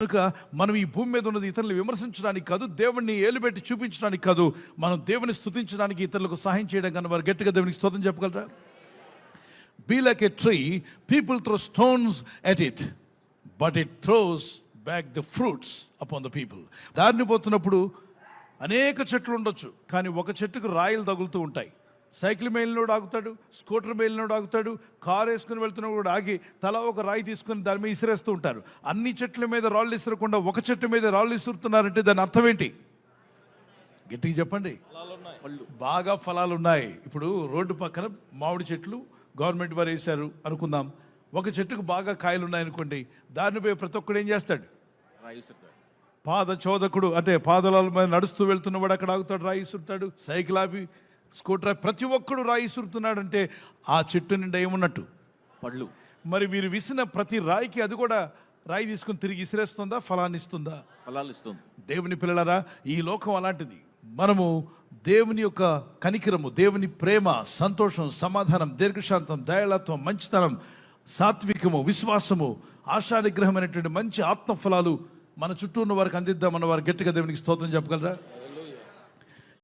కనుక మనం ఈ భూమి మీద ఉన్నది ఇతరులు విమర్శించడానికి కాదు దేవుణ్ణి ఏలుబెట్టి చూపించడానికి కాదు మనం దేవుని స్థుతించడానికి ఇతరులకు సహాయం చేయడం కానీ వారు గట్టిగా దేవునికి స్తోత్రం చెప్పగలరా? Be like a tree people throw stones at it but it throws back the fruits upon the people దారిని పోతున్నప్పుడు అనేక చెట్లు ఉండొచ్చు కానీ ఒక చెట్టుకు రాయలు తగులుతూ ఉంటాయి. సైకిల్ మేలినోడు ఆగుతాడు స్కూటర్ మేలినోడు ఆగుతాడు కారు వేసుకుని వెళ్తున్న కూడా ఆగి తల ఒక రాయి తీసుకుని దాని మీద ఇసిరేస్తూ ఉంటారు. అన్ని చెట్ల మీద రాళ్ళు ఇసరకుండా ఒక చెట్టు మీద రాళ్ళు ఇసురుతున్నారంటే దాని అర్థం ఏంటి? గట్టిగా చెప్పండి. బాగా ఫలాలు ఉన్నాయి ఇప్పుడు రోడ్డు పక్కన మామిడి చెట్లు గవర్నమెంట్ వారు వేశారు అనుకుందాం. ఒక చెట్టుకు బాగా కాయలు ఉన్నాయనుకోండి దాన్ని పోయి ప్రతి ఒక్కడు ఏం చేస్తాడు? పాద చోదకుడు అంటే పాదల మీద నడుస్తూ వెళ్తున్నవాడు అక్కడ ఆగుతాడు రాయి ఇసురుతాడు సైకిల్ ఆపి స్కూటర్ ఆపి ప్రతి ఒక్కడు రాయి ఇసురుతున్నాడు అంటే ఆ చెట్టు నిండా ఏమున్నట్టు? పళ్ళు. మరి వీరు విసిన ప్రతి రాయికి అది కూడా రాయి తీసుకుని తిరిగి ఇసిరేస్తుందా? ఫలాన్ని ఇస్తుందా? ఫలాలు ఇస్తుంది. దేవుని పిల్లలరా ఈ లోకం అలాంటిది. మనము దేవుని యొక్క కనికరము దేవుని ప్రేమ సంతోషం సమాధానం దీర్ఘశాంతం దయాళత్వం మంచితనం సాత్వికము విశ్వాసము ఆశానిగ్రహమైనటువంటి మంచి ఆత్మ ఫలాలు మన చుట్టూ ఉన్న వారికి అందిద్దామన్న వారు గట్టిగా దేవునికి స్తోత్రం చెప్పగలరా?